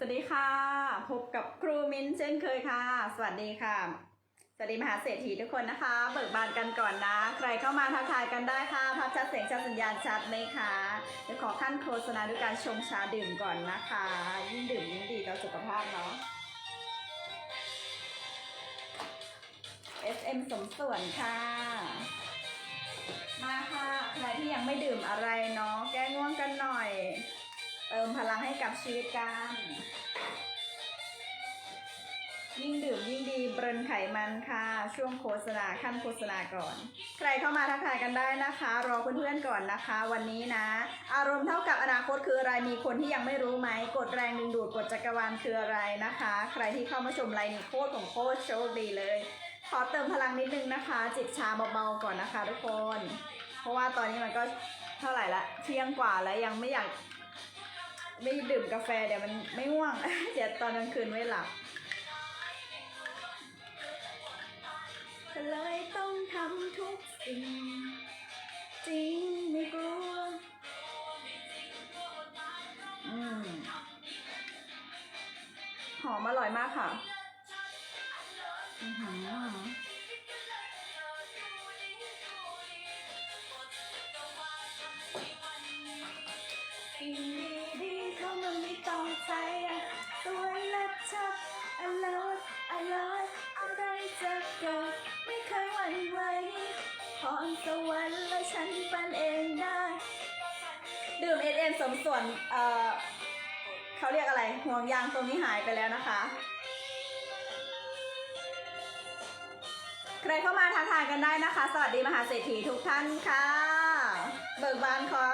สวัสดีค่ะ พบกับครูมินเช่นเคยค่ะ สวัสดีค่ะ สวัสดีมหาเศรษฐีทุกคนนะคะ เบิกบานกันก่อนนะ ใครเข้ามาทักทายกันได้ค่ะภาพชัดเสียงชัดสัญญาณชัดไหมคะเดี๋ยวขอขั้นโฆษณาด้วยการชงชาดื่มก่อนนะคะ ยิ่งดื่มยิ่งดีต่อสุขภาพเนาะ SM สมส่วนค่ะ มาค่ะ ใครที่ยังไม่ดื่มอะไรเนาะแก้ง่วงกันหน่อย เติมพลังให้กับชีวิตกันยิ่งดื่มยิ่งดีเบรนไขมันค่ะ ช่วงโฆษณาขั้นโฆษณาก่อน ใครเข้ามาทักทายกันได้นะคะ รอเพื่อนๆก่อนนะคะ วันนี้นะ อารมณ์เท่ากับอนาคตคืออะไรมีคนที่ยังไม่รู้ไหมกดแรงดึงดูดกดจักรวาลคืออะไรนะคะ ใครที่เข้ามาชมไลน์นี้โคตรของโคตรโชคดีเลย ขอเติมพลังนิดนึงนะคะ จิบชาเบาๆก่อนนะคะ ทุกคน เพราะว่าตอนนี้มันก็เท่าไหร่ละเที่ยงกว่าแล้วยังไม่อยาก ไม่ดื่มกาแฟเดี๋ยวมันไม่ง่วง เดี๋ยวตอนกลางคืนไม่หลับก็เลยต้องทำทุกสิ่ง จริงไม่กลัว อืม หอมอร่อยมากค่ะ อือหือ นไหวพรสวรรค์และฉันเป็นเองได้ ดื่มเอ็มสมส่วนเอ่อเขาเรียกอะไรห่วงยางตรงนี้หายไปแล้วนะคะ ใครเข้ามาทักทายกันได้นะคะ สวัสดีมหาเศรษฐีทุกท่านค่ะ เบิกบานค่ะ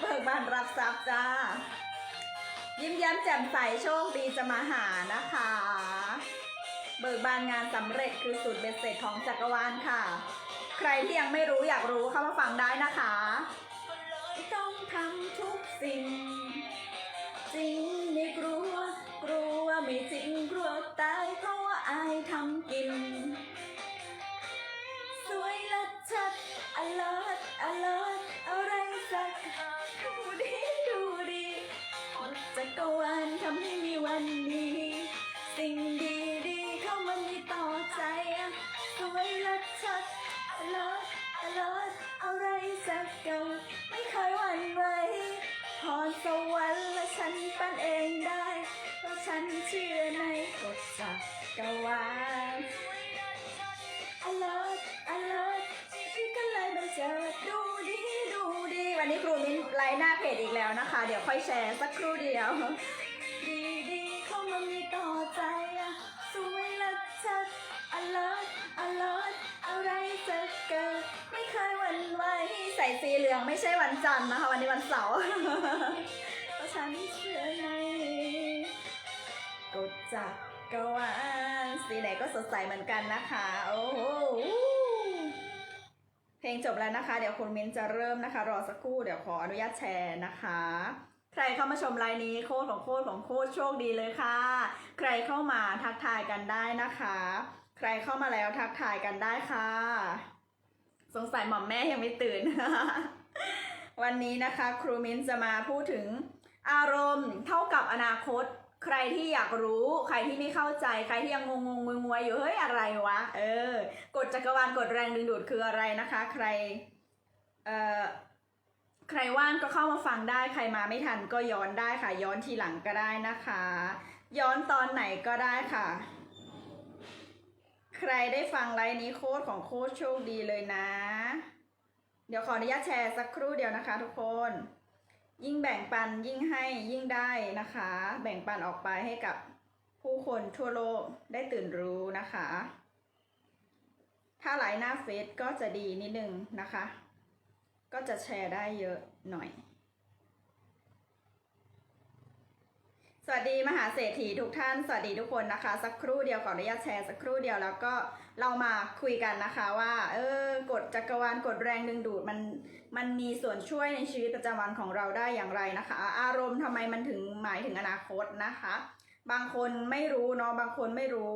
เบิกบานรับทรัพย์จ้า ยิ้มแย้มแจ่มใสโชคดีจะมาหานะคะ เบิกบานงานสำเร็จคือสูตรเบ็ดเสร็จของจักรวาลค่ะ ใครที่ยังไม่รู้อยากรู้เข้ามาฟังได้นะคะต้องทำทุกสิ่ง จริงไม่กลัว กลัวไม่จริงกลัวตายเพราะว่าอายทำกิน วันนี้ครูมิ้นไลน์หน้าเพจอีกแล้วนะคะ เดี๋ยวค่อยแชร์สักครู่เดียว ดีดีเข้ามามีต่อใจอะสวยละชัด alert alert อะไรจะเกิดไม่เคยหวั่นไหวใส่สีเหลืองไม่ใช่วันจันทร์นะคะ วันนี้วันเสาร์เพราะฉันเชื่อในกฎจักรวาลสีไหนก็สดใสเหมือนกันนะคะ โอ้โห เพลงจบแล้วนะคะ เดี๋ยวคุณมิ้นจะเริ่มนะคะ รอสักครู่เดี๋ยวขออนุญาตแชร์นะคะ ใครเข้ามาชมไลน์นี้โคตรของโคตรของโคตรโชคดีเลยค่ะ ใครเข้ามาทักทายกันได้นะคะ ใครเข้ามาแล้วทักทายกันได้ค่ะ สงสัยหม่อมแม่ยังไม่ตื่น วันนี้นะคะ ครูมิ้นจะมาพูดถึงอารมณ์เท่ากับอนาคต ใครที่อยากรู้ ใครที่ไม่เข้าใจ ใครที่ยังงงงงงวยอยู่เฮ้ยอะไรวะ เออกฎจักรวาลกฎแรงดึงดูดคืออะไรนะคะ ใคร เอ่อใครว่างก็เข้ามาฟังได้ใครมาไม่ทันก็ย้อนได้ค่ะ ย้อนทีหลังก็ได้นะคะ ย้อนตอนไหนก็ได้ค่ะ ใครได้ฟังไลน์นี้โคตรของโคตรโชคดีเลยนะ เดี๋ยวขออนุญาตแชร์สักครู่เดียวนะคะทุกคน ยิ่งแบ่งปันยิ่งให้ยิ่งได้นะคะ แบ่งปันออกไปให้กับผู้คนทั่วโลกได้ตื่นรู้นะคะ ถ้าไลน์หน้าเฟซก็จะดีนิดนึงนะคะ ก็จะแชร์ได้เยอะหน่อย สวัสดีมหาเศรษฐีทุกท่าน สวัสดีทุกคนนะคะ สักครู่เดียวขออนุญาตแชร์สักครู่เดียวแล้วก็ เรามาคุยกันนะคะว่า เออกฎจักรวาลกฎแรงดึงดูดมันมันมีส่วนช่วยในชีวิตประจำวันของเราได้อย่างไรนะคะ อารมณ์ทำไมมันถึงหมายถึงอนาคตนะคะ บางคนไม่รู้เนาะบางคนไม่รู้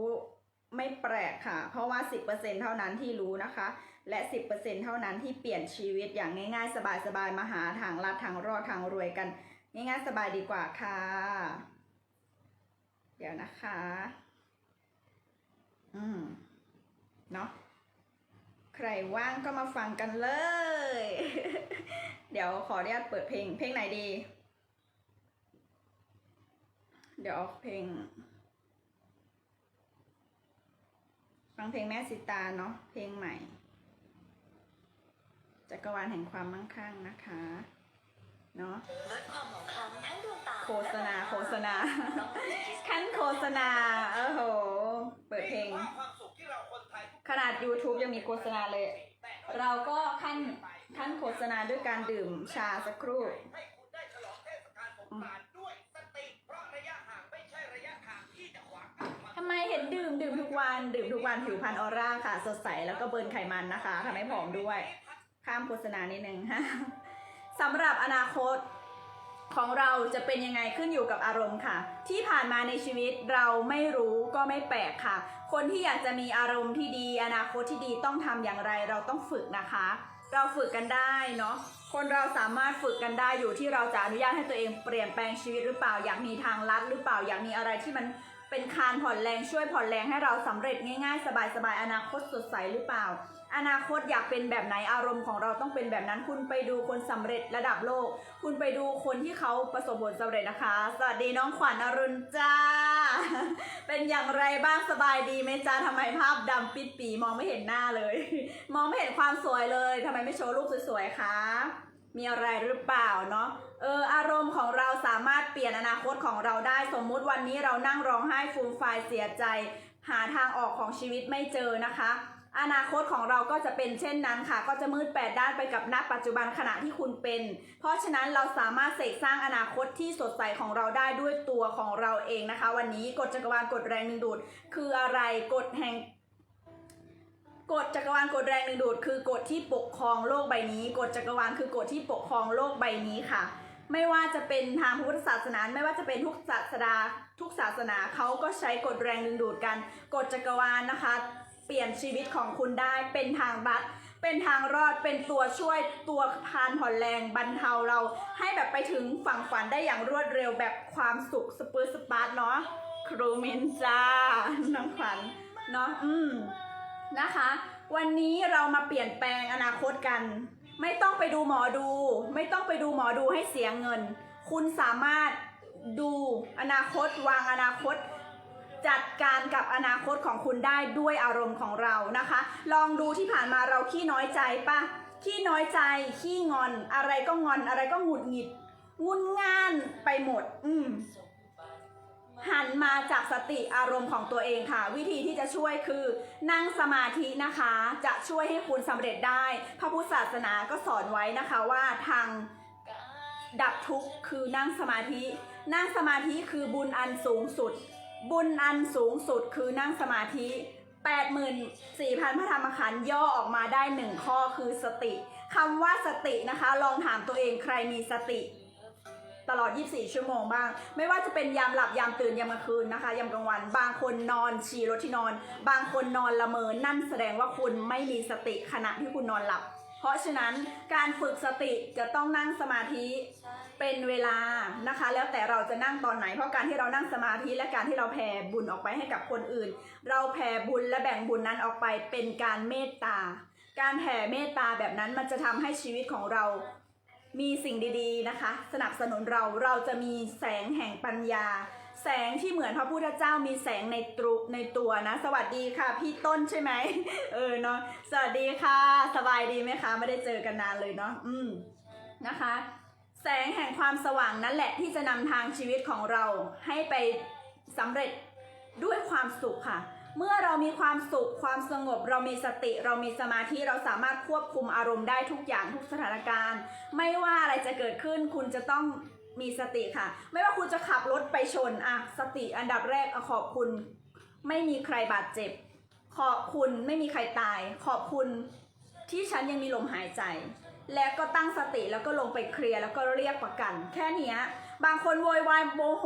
ไม่แปลกค่ะ เพราะว่า 10%เท่านั้นที่รู้นะคะ และ 10%เท่านั้นที่เปลี่ยนชีวิตอย่างง่าย ๆ สบายๆมาหาทางลัดทางรอดทางรวยกัน ง่ายๆสบายดีกว่าค่ะ เดี๋ยวนะคะ อืม เนาะใครว่างก็มาฟังกันเลย เดี๋ยวขออนุญาตเปิดเพลง เพลงไหนดี เดี๋ยวเอาเพลง ฟังเพลงแม่สิตาเนาะ เพลงใหม่ จักรวาลแห่งความมั่งคั่งนะคะ เนาะโฆษณา โฆษณา ขั้นโฆษณา โอ้โห เปิดเพลง นาด YouTube ยังมีโฆษณาเลย เราก็ขั้นขั้นโฆษณาด้วยการดื่มชาสักครู่ให้คุณได้ฉลองเทศกาลสงกรานต์ด้วยสติเพราะระยะห่างไม่ใช่ระยะห่างที่จะขวางกั้นความทำไมเห็นดื่มดื่มทุกวัน ดื่มทุกวันผิวพรรณออร่าค่ะ สดใสแล้วก็เบิร์นไขมันนะคะทำให้ผอมด้วย ข้ามโฆษณานิดนึงฮะสำหรับอนาคตของเราจะเป็นยังไงขึ้นอยู่กับอารมณ์ค่ะ ที่ผ่านมาในชีวิตเราไม่รู้ก็ไม่แปลกค่ะ คนที่อยากจะมีอารมณ์ที่ดี อนาคตที่ดีต้องทำอย่างไรเราต้องฝึกนะคะ เราฝึกกันได้เนาะคนเราสามารถฝึกกันได้อยู่ที่เราจะอนุญาตให้ตัวเองเปลี่ยนแปลงชีวิตหรือเปล่า อยากมีทางลัดหรือเปล่าอยากมีอะไรที่มันเป็นคานผ่อนแรงช่วยผ่อนแรงให้เราสำเร็จง่ายๆ สบายๆอนาคตสดใสหรือเปล่า อนาคตอยากเป็นแบบไหนอารมณ์ของเราต้องเป็นแบบนั้นคุณไปดูคนสำเร็จระดับโลก คุณไปดูคนที่เขาประสบผลสำเร็จนะคะ สวัสดีน้องขวัญอรุณจ้า เป็นอย่างไรบ้างสบายดีไหมจ้าทำไมภาพดำปิดปีมองไม่เห็นหน้าเลย มองไม่เห็นความสวยเลยทำไมไม่โชว์รูปสวยๆคะมีอะไรหรือเปล่าเนาะเอออารมณ์ของเราสามารถเปลี่ยนอนาคตของเราได้ สมมุติวันนี้เรานั่งร้องไห้ฟูมฟายเสียใจ หาทางออกของชีวิตไม่เจอนะคะ อนาคตของเราก็จะเป็นเช่นนั้นค่ะ ก็จะมืดแปดด้านไปกับณปัจจุบันขณะที่คุณเป็น เพราะฉะนั้นเราสามารถเสกสร้างอนาคตที่สดใสของเราได้ด้วยตัวของเราเองนะคะ วันนี้กฎจักรวาลกฎแรงดึงดูด คืออะไรกฎแห่งกฎจักรวาลกฎแรงดึงดูด คือกฎที่ปกครองโลกใบนี้กฎจักรวาลคือกฎที่ปกครองโลกใบนี้ค่ะ ไม่ว่าจะเป็นทางพุทธศาสนา ไม่ว่าจะเป็นทุกศาสนาทุกศาสนาเขาก็ใช้กฎแรงดึงดูดกันกฎจักรวาลนะคะ เปลี่ยนชีวิตของคุณได้เป็นทางรัดเป็นทางรอดเป็นตัวช่วยตัวพานผ่อนแรงบรรเทาเรา ให้แบบไปถึงฝั่งฝันได้อย่างรวดเร็วแบบความสุขสปื้สปาร์ตเนาะครูมินจ้าน้องขวัญเนาะอืมนะคะ วันนี้เรามาเปลี่ยนแปลงอนาคตกัน ไม่ต้องไปดูหมอดู ไม่ต้องไปดูหมอดูให้เสียเงิน คุณสามารถดูอนาคตวางอนาคต จัดการกับอนาคตของคุณได้ด้วยอารมณ์ของเรานะคะ ลองดูที่ผ่านมาเราขี้น้อยใจปะขี้น้อยใจขี้งอน อะไรก็งอนอะไรก็หงุดหงิดงุนง่านไปหมด อืมหันมาจากสติอารมณ์ของตัวเองค่ะ วิธีที่จะช่วยคือนั่งสมาธินะคะ จะช่วยให้คุณสำเร็จได้ พระพุทธศาสนาก็สอนไว้นะคะว่าทางดับทุกข์คือนั่งสมาธิ นั่งสมาธิคือบุญอันสูงสุด บุญอันสูงสุดคือนั่งสมาธิ 84,000 พระธรรมขันธ์ย่อออกมาได้หนึ่งข้อคือสติคำว่าสตินะคะ ลองถามตัวเองใครมีสติ ตลอด 24 ชั่วโมงบ้าง ไม่ว่าจะเป็นยามหลับยามตื่นยามกลางคืนนะคะ ยามกลางวัน บางคนนอนฉี่รถที่นอน บางคนนอนละเมอ นั่นแสดงว่าคุณไม่มีสติขณะที่คุณนอนหลับ เพราะฉะนั้นการฝึกสติจะต้องนั่งสมาธิ เป็นเวลานะคะ แล้วแต่เราจะนั่งตอนไหน เพราะการที่เรานั่งสมาธิและการที่เราแผ่บุญออกไปให้กับคนอื่น เราแผ่บุญและแบ่งบุญนั้นออกไปเป็นการเมตตา การแผ่เมตตาแบบนั้นมันจะทำให้ชีวิตของเรามีสิ่งดีๆนะคะ สนับสนุนเราเราจะมีแสงแห่งปัญญา แสงที่เหมือนพระพุทธเจ้ามีแสงในตรุในตัวนะ สวัสดีค่ะ พี่ต้นใช่ไหมเออเนาะสวัสดีค่ะ สบายดีไหมคะ ไม่ได้เจอกันนานเลยเนาะอืมนะคะ แสงแห่งความสว่างนั่นแหละที่จะนำทางชีวิตของเราให้ไปสำเร็จด้วยความสุขค่ะ เมื่อเรามีความสุขความสงบ เรามีสติ เรามีสมาธิเราสามารถควบคุมอารมณ์ได้ทุกอย่างทุกสถานการณ์ ไม่ว่าอะไรจะเกิดขึ้นคุณจะต้องมีสติค่ะ ไม่ว่าคุณจะขับรถไปชนอะสติอันดับแรกอขอบคุณ ไม่มีใครบาดเจ็บ ขอบคุณไม่มีใครตาย ขอบคุณที่ฉันยังมีลมหายใจ และก็ตั้งสติแล้วก็ลงไปเคลียร์แล้วก็เรียกประกัน แค่นี้บางคนโวยวายโมโห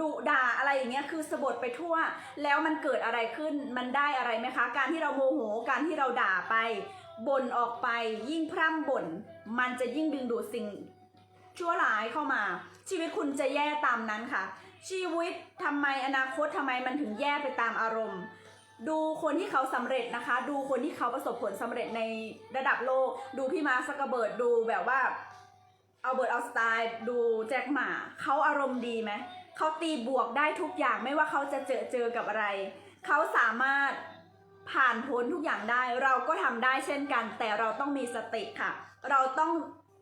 ดุดด่าอะไรอย่างเงี้ยคือสะบดไปทั่ว แล้วมันเกิดอะไรขึ้นมันได้อะไรไหมคะ การที่เราโมโหการที่เราด่าไปบ่นออกไป ยิ่งพร่ำบ่นมันจะยิ่งดึงดูดสิ่งชั่วร้ายเข้ามา ชีวิตคุณจะแย่ตามนั้นค่ะ ชีวิตทำไมอนาคตทำไมมันถึงแย่ไปตามอารมณ์ ดูคนที่เขาสำเร็จนะคะ ดูคนที่เขาประสบผลสำเร็จในระดับโลก ดูพี่มาร์คซักเกร์เบิร์ดดูแบบว่าเอาเบิร์ตเอาสไตล์ดูแจ็คหมาเขาอารมณ์ดีไหมเขาตีบวกได้ทุกอย่างไม่ว่าเขาจะเจอเจอกับอะไร เขาสามารถผ่านพ้นทุกอย่างได้ เราก็ทำได้เช่นกัน แต่เราต้องมีสติค่ะ เราต้อง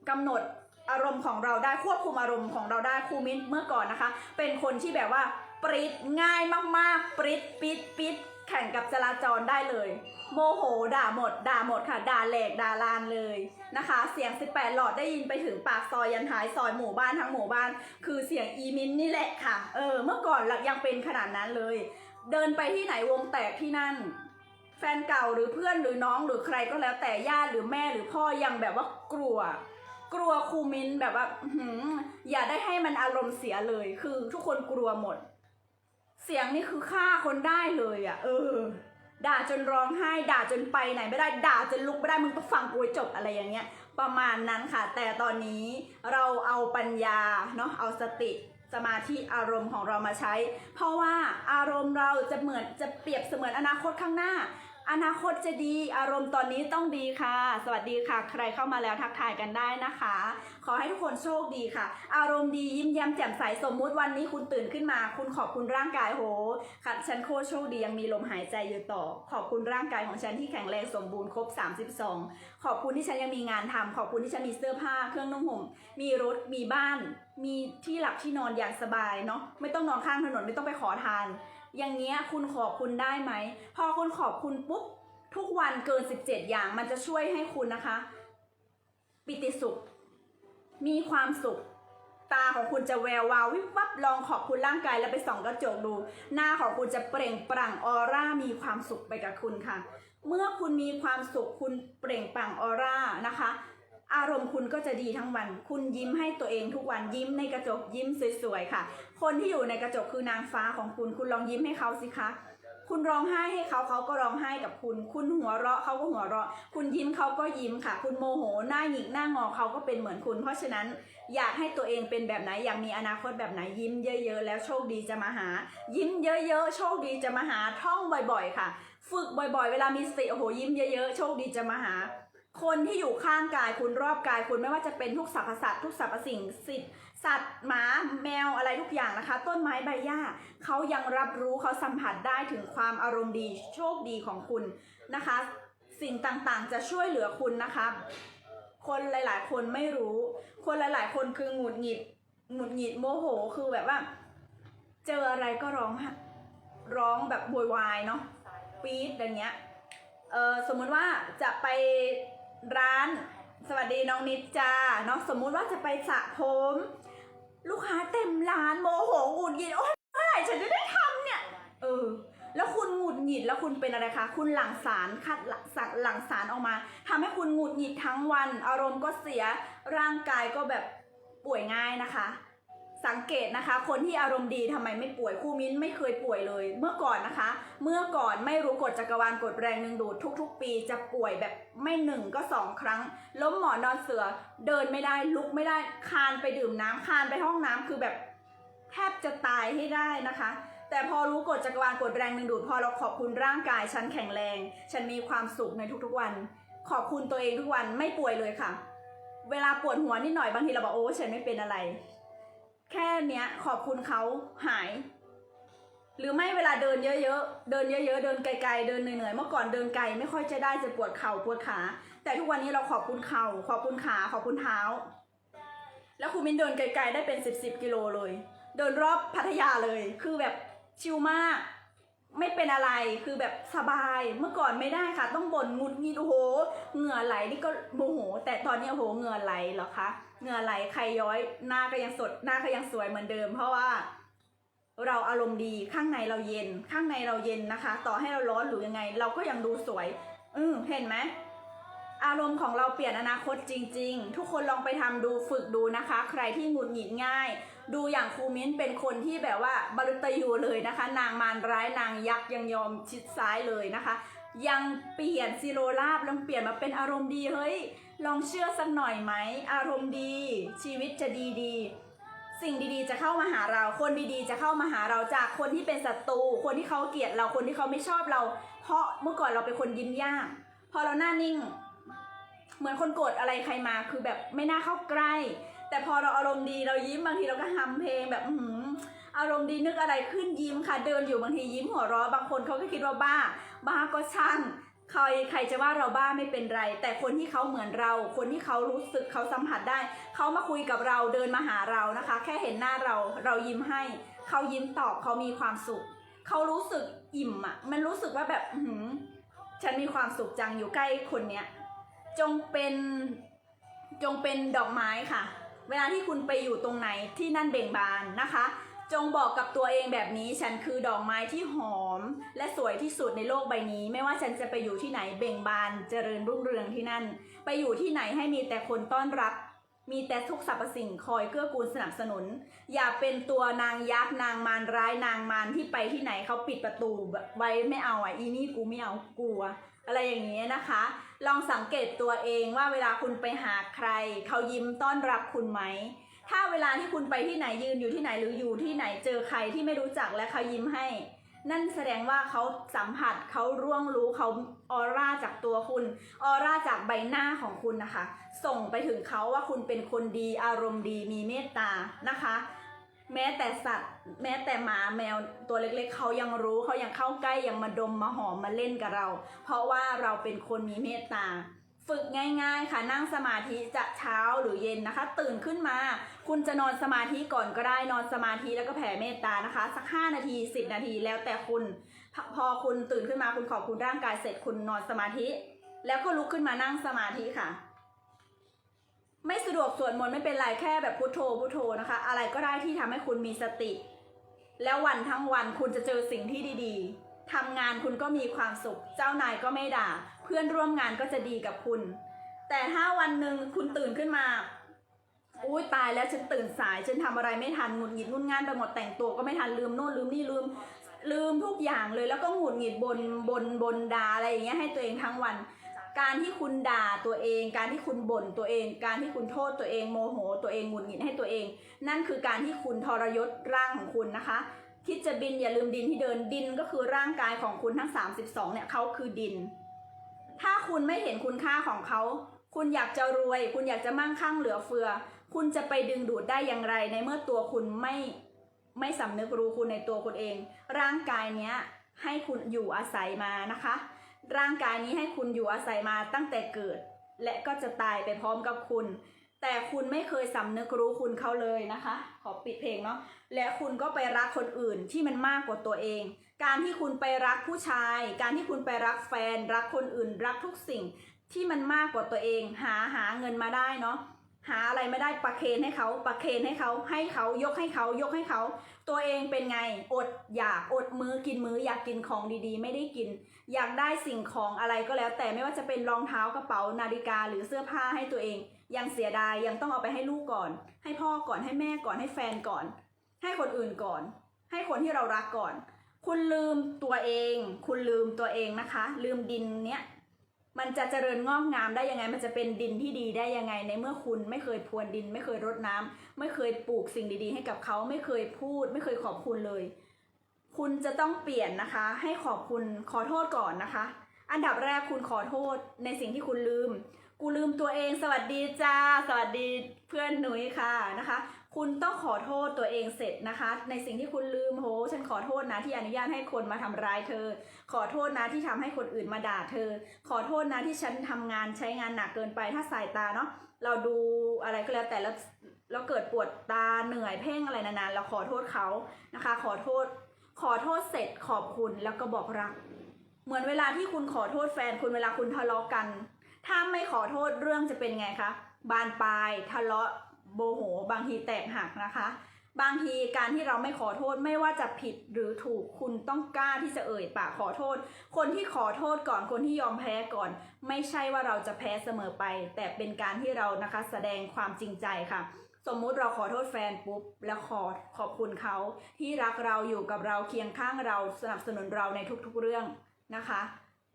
กำหนดอารมณ์ของเราได้ควบคุมอารมณ์ของเราได้ครูมิ้นเมื่อก่อนนะคะ เป็นคนที่แบบว่าปริดง่ายมากๆปริดปิดปิด แข่งกับจราจรได้เลย โมโหด่าหมด ด่าหมดค่ะ ด่าแหลกด่าลานเลยนะคะ เสียง 18 หลอดได้ยินไปถึงปากซอยยันท้ายซอยหมู่บ้านทั้งหมู่บ้าน คือเสียงอีมินนี่แหละค่ะ เออ เมื่อก่อนยังเป็นขนาดนั้นเลย เดินไปที่ไหนวงแตกที่นั่น แฟนเก่าหรือเพื่อนหรือน้องหรือใครก็แล้วแต่ญาติหรือแม่หรือพ่อยังแบบว่ากลัวกลัวครูมินแบบว่าอื้อหืออย่าได้ให้มันอารมณ์เสียเลย คือทุกคนกลัวหมด เสียงนี่คือฆ่าคนได้เลยอะ เออ ด่าจนร้องไห้ ด่าจนไปไหนไม่ได้ ด่าจนลุกไม่ได้ มึงต้องฟังกูจบอะไรอย่างเงี้ย ประมาณนั้นค่ะ แต่ตอนนี้เราเอาปัญญาเนาะ เอาสติสมาธิอารมณ์ของเรามาใช้ เพราะว่าอารมณ์เราจะเหมือนจะเปรียบเสมือนอนาคตข้างหน้า อนาคตจะดีอารมณ์ตอนนี้ต้องดีค่ะ สวัสดีค่ะ ใครเข้ามาแล้วทักทายกันได้นะคะ ขอให้ทุกคนโชคดีค่ะ อารมณ์ดียิ้มแย้มแจ่มใสสมมุติวันนี้คุณตื่นขึ้นมา คุณขอบคุณร่างกายโหค่ะฉันโคตรโชคดียังมีลมหายใจอยู่ต่อ ขอบคุณร่างกายของฉันที่แข็งแรงสมบูรณ์ครบ 32 ขอบคุณที่ฉันยังมีงานทำขอบคุณที่ฉันมีเสื้อผ้าเครื่องนุ่งห่มมีรถมีบ้าน มีที่หลับที่นอนอย่างสบายเนาะไม่ต้องนอนข้างถนนไม่ต้องไปขอทาน อย่างเงี้ยคุณขอบคุณได้ไหม พอคุณขอบคุณปุ๊บทุกวันเกิน 17 อย่างมันจะช่วยให้คุณนะคะ ปิติสุข มีความสุข ตาของคุณจะแวววาววิบวับลองขอบคุณร่างกายแล้วไปส่องกระจกดู หน้าของคุณจะเปล่งปลั่งออร่ามีความสุขไปกับคุณค่ะ เมื่อคุณมีความสุขคุณเปล่งปลั่งออร่านะคะ อารมณ์คุณก็จะดีทั้งวัน คุณยิ้มให้ตัวเองทุกวันยิ้มในกระจกยิ้มสวยๆค่ะ คนที่อยู่ในกระจกคือนางฟ้าของคุณ คุณลองยิ้มให้เขาสิคะ คุณร้องไห้ให้เขาเขาก็ร้องไห้กับคุณ คุณหัวเราะเขาก็หัวเราะ คุณยิ้มเขาก็ยิ้มค่ะ คุณโมโหหน้าหงิกหน้างอเขาก็เป็นเหมือนคุณ เพราะฉะนั้นอยากให้ตัวเองเป็นแบบไหน อยากมีอนาคตแบบไหนยิ้มเยอะ ๆ แล้วโชคดีจะมาหา ยิ้มเยอะๆ โชคดีจะมาหาท่องบ่อย ๆ ค่ะ ฝึกบ่อยๆ เวลามีสติโอ้โหยิ้มเยอะๆ โชคดีจะมาหาคนที่อยู่ข้างกายคุณรอบกายคุณไม่ว่าจะเป็นทุกสรรพสัตว์ทุกสรรพสิ่งสิทธิ์ สัตว์หมาแมวอะไรทุกอย่างนะคะ ต้นไม้ใบหญ้าเขายังรับรู้เขาสัมผัสได้ถึงความอารมณ์ดีโชคดีของคุณนะคะ สิ่งต่างๆ จะช่วยเหลือคุณนะคะ คนหลายๆ คนไม่รู้ คนหลาย ๆ คนคือหงุดหงิดหงุดหงิดโมโหคือแบบว่า เจออะไรก็ร้องฮะร้องแบบโวยวายเนาะปี๊ดอะไรเงี้ยเออสมมุติว่าจะไปร้านสวัสดีน้องนิดจ้าเนาะสมมุติว่าจะไปสระผม ลูกค้าเต็มร้านโมโหหงุดหงิดโอ๊ยเมื่อไหร่ฉันจะได้ทำเนี่ย เออ แล้วคุณหงุดหงิดแล้วคุณเป็นอะไรคะ คุณหลั่งสารคัดหลั่งสารหลั่งสารออกมาทำให้คุณหงุดหงิดทั้งวัน อารมณ์ก็เสียร่างกายก็แบบป่วยง่ายนะคะ สังเกตนะคะ คนที่อารมณ์ดีทำไมไม่ป่วยครูมิ้นไม่เคยป่วยเลย เมื่อก่อนนะคะ เมื่อก่อนไม่รู้กฎจักรวาลกฎแรงดึงดูดทุก ๆ ปีจะป่วยแบบไม่หนึ่งก็สองครั้ง ล้มหมอนนอนเสือ เดินไม่ได้ลุกไม่ได้คานไปดื่มน้ำคานไปห้องน้ำคือแบบแทบจะตายให้ได้นะคะ แต่พอรู้กฎจักรวาลกฎแรงดึงดูดพอเราขอบคุณร่างกายฉันแข็งแรง ฉันมีความสุขในทุกๆวัน ขอบคุณตัวเองทุกวันไม่ป่วยเลยค่ะ เวลาปวดหัวนิดหน่อยบางทีเราบอกโอ้ฉันไม่เป็นอะไร แค่เนี้ยขอบคุณเขาหาย หรือไม่เวลาเดินเยอะๆ เดินเยอะๆ เดินไกลๆ เดินเหนื่อยๆ เมื่อก่อนเดินไกลไม่ค่อยจะได้จะปวดเข่าปวดขา แต่ทุกวันนี้เราขอบคุณเข่าขอบคุณขาขอบคุณเท้า แล้วคุณมินเดินไกลๆได้เป็นสิบสิบกิโลเลย เดินรอบพัทยาเลย คือแบบชิลมาก ไม่เป็นอะไรคือแบบสบายเมื่อก่อนไม่ได้ค่ะ ต้องบ่นงุดหงิดโอ้โหเหงื่อไหลนี่ก็โมโห แต่ตอนนี้โอ้โหเหงื่อไหลเหรอคะเหงื่อไหลใครย้อยหน้าก็ยังสดหน้าก็ยังสวยเหมือนเดิม เพราะว่า เราอารมณ์ดีข้างในเราเย็น ข้างในเราเย็นนะคะ ต่อให้เราร้อนหรือยังไง เราก็ยังดูสวย อืมเห็นไหมอารมณ์ของเราเปลี่ยนอนาคตจริง ๆ ทุกคนลองไปทำดูฝึกดูนะคะ ใครที่หงุดหงิดง่าย ดูอย่างครูมิ้นเป็นคนที่แบบว่าบรุตยูเลยนะคะ นางมารร้ายนางยักษ์ยังยอมชิดซ้ายเลยนะคะ ยังเปลี่ยนซีโรลาบลองเปลี่ยนมาเป็นอารมณ์ดีเฮ้ยลองเชื่อสักหน่อยไหมอารมณ์ดี ชีวิตจะดีดีสิ่งดีๆจะเข้ามาหาเรา คนดีๆจะเข้ามาหาเราจากคนที่เป็นศัตรู คนที่เขาเกลียดเรา คนที่เขาไม่ชอบเรา เพราะเมื่อก่อนเราเป็นคนยิ้มยาก พอเราหน้านิ่ง เหมือนคนโกรธอะไรใครมา คือแบบไม่น่าเข้าใกล้ แต่พอเราอารมณ์ดีเรายิ้มบางทีเราก็ฮัมเพลงแบบอืออารมณ์ดีนึกอะไรขึ้นยิ้มค่ะ เดินอยู่บางทียิ้มหัวเราะบางคนเขาก็คิดว่าบ้า บ้าก็ช่างใครใครจะว่าเราบ้าไม่เป็นไร แต่คนที่เขาเหมือนเรา คนที่เขารู้สึกเขาสัมผัสได้ เขามาคุยกับเราเดินมาหาเรานะคะ แค่เห็นหน้าเราเรายิ้มให้ เขายิ้มตอบเขามีความสุข เขารู้สึกอิ่มอะ่ะ มันรู้สึกว่าแบบหือฉันมีความสุขจังอยู่ใกล้คนเนี้ยจงเป็นจงเป็นดอกไม้ค่ะ เวลาที่คุณไปอยู่ตรงไหนที่นั่นเบ่งบานนะคะ จงบอกกับตัวเองแบบนี้ ฉันคือดอกไม้ที่หอม และสวยที่สุดในโลกใบนี้ ไม่ว่าฉันจะไปอยู่ที่ไหนเบ่งบานเจริญรุ่งเรืองที่นั่น ไปอยู่ที่ไหนให้มีแต่คนต้อนรับมีแต่ทุกสรรพสิ่งคอยเกื้อกูลสนับสนุน อย่าเป็นตัวนางยักษ์นางมารร้ายนางมารที่ไปที่ไหนเขาปิดประตูไว้ไม่เอาอะอีนี่กูไม่เอากลัว อะไรอย่างนี้ยนะคะ ลองสังเกตตัวเองว่าเวลาคุณไปหาใคร เขายิ้มต้อนรับคุณไหม ถ้าเวลาที่คุณไปที่ไหนยืนอยู่ที่ไหนหรืออยู่ที่ไหนเจอใครที่ไม่รู้จักและเขายิ้มให้ นั่นแสดงว่าเขาสัมผัสเขาร่วงรู้เขาออร่าจากตัวคุณออร่าจากใบหน้าของคุณนะคะ ส่งไปถึงเขาว่าคุณเป็นคนดีอารมณ์ดีมีเมตตานะคะ แม้แต่สัตว์ แม้แต่หมาแมวตัวเล็กๆ เขายังรู้เขายังเข้าใกล้ยังมาดมมาหอมมาเล่นกับเรา เพราะว่าเราเป็นคนมีเมตตา ฝึกง่ายๆ ค่ะนั่งสมาธิจะเช้าหรือเย็นนะคะ ตื่นขึ้นมา คุณจะนอนสมาธิก่อนก็ได้นอนสมาธิแล้วก็แผ่เมตตานะคะ สัก 5 นาที 10 นาทีแล้วแต่คุณพพอคุณตื่นขึ้นมาคุณขอบคุณร่างกายเสร็จคุณนอนสมาธิ แล้วก็ลุกขึ้นมานั่งสมาธิค่ะ ไม่สะดวกสวดมนต์ไม่เป็นไรแค่แบบพุโทโธพุโทโธนะคะ อะไรก็ได้ที่ทำให้คุณมีสติ แล้ววันทั้งวันคุณจะเจอสิ่งที่ดีๆทำงานคุณก็มีความสุข เจ้านายก็ไม่ด่า เพื่อนร่วมงานก็จะดีกับคุณ แต่ถ้าวันหนึ่งคุณตื่นขึ้นมาอุ้ยตายแล้วฉันตื่นสายฉันทำอะไรไม่ทันหงุดหงิดงุนงานไปหมดแต่งตัวก็ไม่ทันลืมโน่นลืมนี่ลืม ลืมทุกอย่างเลยแล้วก็หงุดหงิดบนบนบนด่าอะไรอย่างเงี้ยให้ตัวเองทั้งวัน การที่คุณด่าตัวเอง การที่คุณบ่นตัวเอง การที่คุณโทษตัวเองโมโห ตัวเองหงุดหงิดให้ตัวเอง นั่นคือการที่คุณทรยศร่างของคุณนะคะคิดจะบินอย่าลืมดินที่เดินดินก็คือร่างกายของคุณทั้ง 32 เนี่ยเขาคือดิน ถ้าคุณไม่เห็นคุณค่าของเขา คุณอยากจะรวย คุณอยากจะมั่งคั่งเหลือเฟือ คุณจะไปดึงดูดได้อย่างไรในเมื่อตัวคุณไม่ไม่สำนึกรู้คุณในตัวคุณเอง ร่างกายเนี้ยให้คุณอยู่อาศัยมานะคะ ร่างกายนี้ให้คุณอยู่อาศัยมาตั้งแต่เกิด และก็จะตายไปพร้อมกับคุณ แต่คุณไม่เคยสำนึกรู้คุณเขาเลยนะคะ ขอปิดเพลงเนาะและคุณก็ไปรักคนอื่นที่มันมากกว่าตัวเอง การที่คุณไปรักผู้ชาย การที่คุณไปรักแฟน รักคนอื่น รักทุกสิ่งที่มันมากกว่าตัวเอง หาหาเงินมาได้เนาะหาอะไรไม่ได้ประเคนให้เขาประเคนให้เขาให้เขายกให้เขายกให้เขา ตัวเองเป็นไง อดอยากอดมื้อกินมื้ออยากกินของดีๆ ไม่ได้กิน อยากได้สิ่งของอะไรก็แล้ว แต่ไม่ว่าจะเป็นรองเท้ากระเป๋านาฬิกาหรือเสื้อผ้าให้ตัวเอง ยังเสียดายยังต้องเอาไปให้ลูกก่อน ให้พ่อก่อนให้แม่ก่อนให้แฟนก่อน ให้คนอื่นก่อน ให้คนที่เรารักก่อน คุณลืมตัวเอง คุณลืมตัวเองนะคะ ลืมดินเนี้ย มันจะเจริญงอกงามได้ยังไง มันจะเป็นดินที่ดีได้ยังไง ในเมื่อคุณไม่เคยพรวนดิน ไม่เคยรดน้ำไม่เคยปลูกสิ่งดีๆ ให้กับเขาไม่เคยพูด ไม่เคยขอบคุณเลย คุณจะต้องเปลี่ยนนะคะ ให้ขอบคุณขอโทษก่อนนะคะ อันดับแรกคุณขอโทษในสิ่งที่คุณลืม กูลืมตัวเอง สวัสดีจ้า สวัสดีเพื่อนหนุ่ยค่ะนะคะ คุณต้องขอโทษตัวเองเสร็จนะคะ ในสิ่งที่คุณลืมโห ฉันขอโทษนะที่อนุญาตให้คนมาทำร้ายเธอ ขอโทษนะที่ทำให้คนอื่นมาด่าเธอ ขอโทษนะที่ฉันทำงานใช้งานหนักเกินไปถ้าสายตาเนาะเราดูอะไรก็แล้วแต่แล้วเราเกิดปวดตาเหนื่อยเพ่งอะไรนานๆเราขอโทษเขานะคะ ขอโทษ ขอโทษเสร็จขอบคุณแล้วก็บอกรัก เหมือนเวลาที่คุณขอโทษแฟนคุณเวลาคุณทะเลาะกัน ถ้าไม่ขอโทษเรื่องจะเป็นไงคะบานปลายทะเลาะ โมโห บางทีแตกหักนะคะ บางทีการที่เราไม่ขอโทษไม่ว่าจะผิดหรือถูกคุณต้องกล้าที่จะเอ่ยปากขอโทษ คนที่ขอโทษก่อนคนที่ยอมแพ้ก่อน ไม่ใช่ว่าเราจะแพ้เสมอไป แต่เป็นการที่เรานะคะแสดงความจริงใจค่ะสมมุติเราขอโทษแฟนปุ๊บ แล้วขอขอบคุณเขาที่รักเราอยู่กับเราเคียงข้างเราสนับสนุนเราในทุกๆเรื่องนะคะ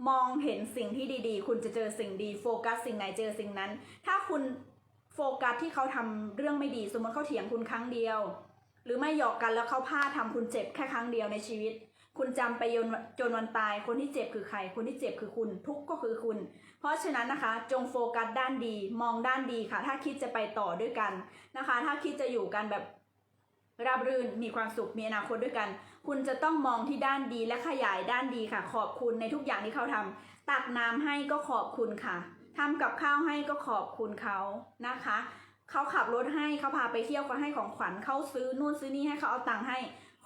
มองเห็นสิ่งที่ดีๆ คุณจะเจอสิ่งดีโฟกัสสิ่งไหนเจอสิ่งนั้น ถ้าคุณ โฟกัสที่เขาทำเรื่องไม่ดี สมมติเขาเถียงคุณครั้งเดียว หรือไม่หยอกกันแล้วเขาพลาดทำคุณเจ็บแค่ครั้งเดียวในชีวิต คุณจำไปจนจนวันตาย คนที่เจ็บคือใคร คนที่เจ็บคือคุณทุกข์ก็คือคุณ เพราะฉะนั้นนะคะ จงโฟกัสด้านดี มองด้านดีค่ะ ถ้าคิดจะไปต่อด้วยกันนะคะ ถ้าคิดจะอยู่กันแบบราบรื่นมีความสุขมีอนาคตด้วยกัน คุณจะต้องมองที่ด้านดีและขยายด้านดีค่ะ ขอบคุณในทุกอย่างที่เขาทำตักน้ำให้ก็ขอบคุณค่ะ ทำกับข้าวให้ก็ขอบคุณเขานะคะ เขาขับรถให้เขาพาไปเที่ยวก็ให้ของขวัญเขาซื้อนู่นซื้อนี่ให้เขาเอาตังค์ให้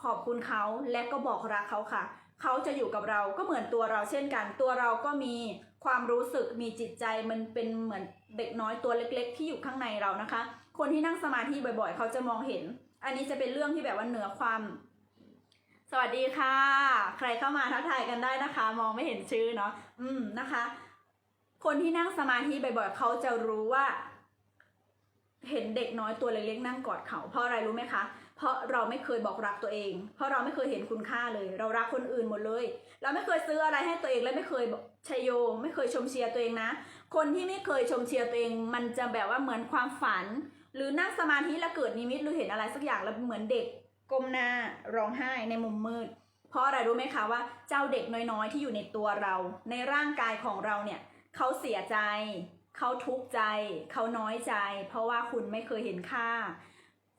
ขอบคุณเขาและก็บอกรักเขาค่ะ เขาจะอยู่กับเราก็เหมือนตัวเราเช่นกัน ตัวเราก็มีความรู้สึกมีจิตใจมันเป็นเหมือนเด็กน้อยตัวเล็ก ๆ ที่อยู่ข้างในเรานะคะ คนที่นั่งสมาธิบ่อย ๆ เขาจะมองเห็น อันนี้จะเป็นเรื่องที่แบบว่าเหนือความ สวัสดีค่ะ ใครเข้ามาทักทายกันได้นะคะ มองไม่เห็นชื่อเนาะอืมนะคะ คนที่นั่งสมาธิบ่อยๆเขาจะรู้ว่า เห็นเด็กน้อยตัวเล็กๆนั่งกอดเขาเพราะอะไรรู้ไหมคะ เพราะเราไม่เคยบอกรักตัวเอง เพราะเราไม่เคยเห็นคุณค่าเลย เรารักคนอื่นหมดเลย เราไม่เคยซื้ออะไรให้ตัวเองและไม่เคยชัยโย ไม่เคยชมเชียร์ตัวเองนะ คนที่ไม่เคยชมเชียร์ตัวเอง มันจะแบบว่าเหมือนความฝัน หรือนั่งสมาธิแล้วเกิดนิมิตหรือเห็นอะไรสักอย่างแล้วเหมือนเด็กก้มหน้าร้องไห้ในมุมมืด เพราะอะไรรู้ไหมคะว่าเจ้าเด็กน้อยๆ ที่อยู่ในตัวเรา ในร่างกายของเราเนี่ย เขาเสียใจ เขาทุกข์ใจ เขาน้อยใจ เพราะว่าคุณไม่เคยเห็นค่า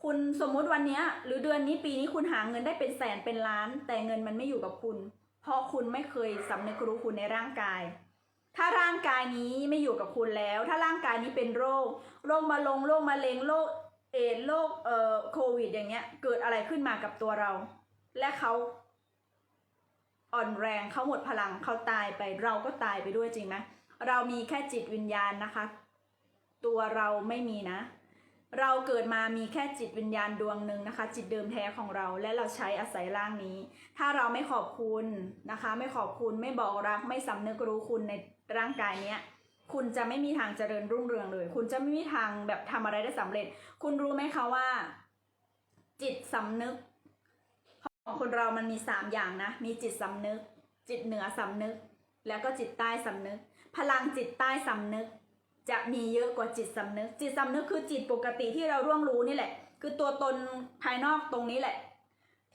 คุณสมมุติวันนี้หรือเดือนนี้ปีนี้คุณหาเงินได้เป็นแสนเป็นล้าน แต่เงินมันไม่อยู่กับคุณ เพราะคุณไม่เคยสำนึกรู้คุณในร่างกาย ถ้าร่างกายนี้ไม่อยู่กับคุณแล้ว ถ้าร่างกายนี้เป็นโรค โรคมะลงโรคมะเร็งโรคเอดโรคเอ่อโควิด อย่างเงี้ย เกิดอะไรขึ้นมากับตัวเรา และเขาอ่อนแรงเขาหมดพลังเขาตายไปเราก็ตายไปด้วยจริงไหม เรามีแค่จิตวิญญาณนะคะ ตัวเราไม่มีนะ เราเกิดมามีแค่จิตวิญญาณดวงหนึ่งนะคะ จิตเดิมแท้ของเราและเราใช้อาศัยร่างนี้ ถ้าเราไม่ขอบคุณนะคะ ไม่ขอบคุณไม่บอกรักไม่สำนึกรู้คุณในร่างกายเนี้ยคุณจะไม่มีทางเจริญรุ่งเรืองเลย คุณจะไม่มีทางแบบทำอะไรได้สำเร็จ คุณรู้ไหมคะว่า จิตสำนึก ของคนเรามันมีสามอย่างนะ มีจิตสำนึก จิตเหนือสำนึก แล้วก็จิตใต้สำนึก พลังจิตใต้สำนึก จะมีเยอะกว่าจิตสำนึก จิตสำนึกคือจิตปกติที่เราร่วงรู้นี่แหละ คือตัวตนภายนอกตรงนี้แหละ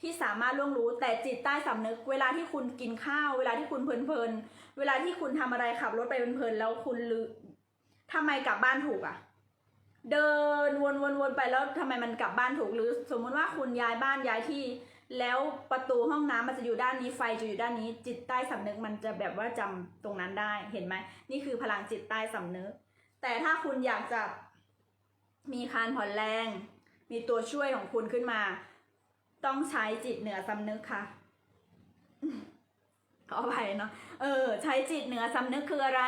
ที่สามารถล่วงรู้แต่จิตใต้สำนึก เวลาที่คุณกินข้าว เวลาที่คุณเพลินๆเวลาที่คุณทำอะไรขับรถไปเพลินๆแล้วคุณลืมทำไมกลับบ้านถูกอะเดินวนๆๆไปแล้วทำไมมันกลับบ้านถูกหรือ สมมุติว่าคุณย้ายบ้านย้ายที่ แล้วประตูห้องน้ำมันจะอยู่ด้านนี้ไฟจะอยู่ด้านนี้ จิตใต้สำนึกมันจะแบบว่าจำตรงนั้นได้เห็นไหมนี่คือพลังจิตใต้สำนึก แต่ถ้าคุณอยากจะมีคานผ่อนแรง มีตัวช่วยของคุณขึ้นมา ต้องใช้จิตเหนือสำนึกค่ะขออภัยเนาะเออ ใช้จิตเหนือสำนึกคืออะไร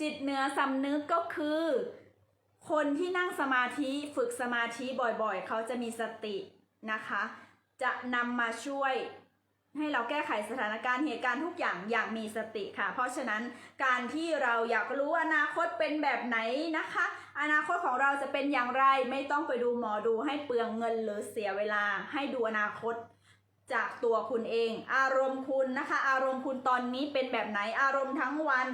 จิตเหนือสำนึกก็คือ คนที่นั่งสมาธิฝึกสมาธิบ่อยๆ เขาจะมีสตินะคะ จะนำมาช่วยให้เราแก้ไขสถานการณ์เหตุการณ์ทุกอย่างอย่างมีสติค่ะ เพราะฉะนั้นการที่เราอยากรู้อนาคตเป็นแบบไหนนะคะ อนาคตของเราจะเป็นอย่างไรไม่ต้องไปดูหมอดูให้เปลืองเงินหรือเสียเวลา ให้ดูอนาคตจากตัวคุณเอง อารมณ์คุณนะคะ อารมณ์คุณตอนนี้เป็นแบบไหนอารมณ์ทั้งวัน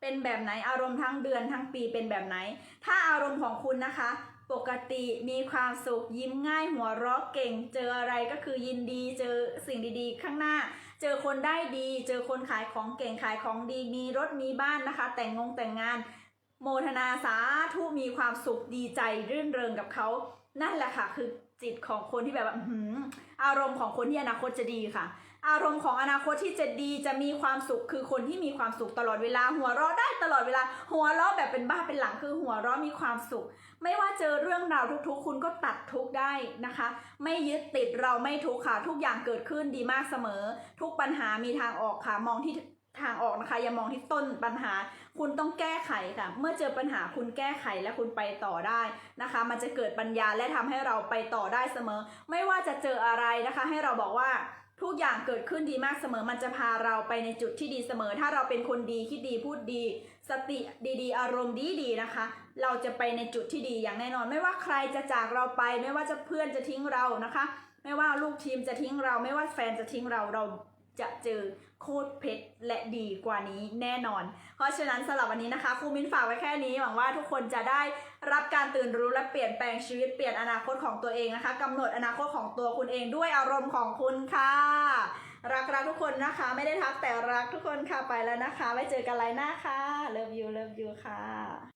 เป็นแบบไหนอารมณ์ทั้งเดือนทั้งปีเป็นแบบไหน ถ้าอารมณ์ของคุณนะคะ ปกติมีความสุขยิ้มง่ายหัวเราะเก่ง เจออะไรก็คือยินดีเจอสิ่งดีๆ ข้างหน้า เจอคนได้ดี เจอคนขายของเก่งขายของดีมีรถมีบ้านนะคะ แต่งงงแต่งงาน โมทนาสาธุมีความสุขดีใจรื่นเริงกับเขานั่นแหละค่ะ คือจิตของคนที่แบบว่าอื้อหืออารมณ์ของคนที่อนาคตจะดีค่ะ อารมณ์ของอนาคตที่จะดีจะมีความสุขคือคนที่มีความสุขตลอดเวลา หัวเราะได้ตลอดเวลา หัวเราะแบบเป็นบ้าเป็นหลังคือหัวเราะมีความสุขไม่ว่าเจอเรื่องราวทุกๆ คุณก็ตัดทุกได้นะคะ ไม่ยึดติดเราไม่ทุกข์ค่ะ ทุกอย่างเกิดขึ้นดีมากเสมอ ทุกปัญหามีทางออกค่ะ มองที่ทางออกนะคะ อย่ามองที่ต้นปัญหา คุณต้องแก้ไขค่ะ เมื่อเจอปัญหาคุณแก้ไขและคุณไปต่อได้นะคะ มันจะเกิดปัญญาและทำให้เราไปต่อได้เสมอ ไม่ว่าจะเจออะไรนะคะ ให้เราบอกว่าทุกอย่างเกิดขึ้นดีมากเสมอ มันจะพาเราไปในจุดที่ดีเสมอ ถ้าเราเป็นคนดีคิดดีพูดดี สติดีๆ อารมณ์ดีๆนะคะ เราจะไปในจุดที่ดีอย่างแน่นอน ไม่ว่าใครจะจากเราไป ไม่ว่าจะเพื่อนจะทิ้งเรานะคะ ไม่ว่าลูกทีมจะทิ้งเรา ไม่ว่าแฟนจะทิ้งเราเราจะเจอโคตรเพชรและดีกว่านี้แน่นอน เพราะฉะนั้นสำหรับวันนี้นะคะครูมิ้นฝากไว้แค่นี้หวังว่าทุกคนจะได้รับการตื่นรู้และเปลี่ยนแปลงชีวิตเปลี่ยนอนาคตของตัวเองนะคะกำหนดอนาคตของตัวคุณเองด้วยอารมณ์ของคุณค่ะ รักรักทุกคนนะคะ ไม่ได้ทักแต่รักทุกคนค่ะไปแล้วนะคะไว้เจอกันไลน์หน้าค่ะ love you love you ค่ะ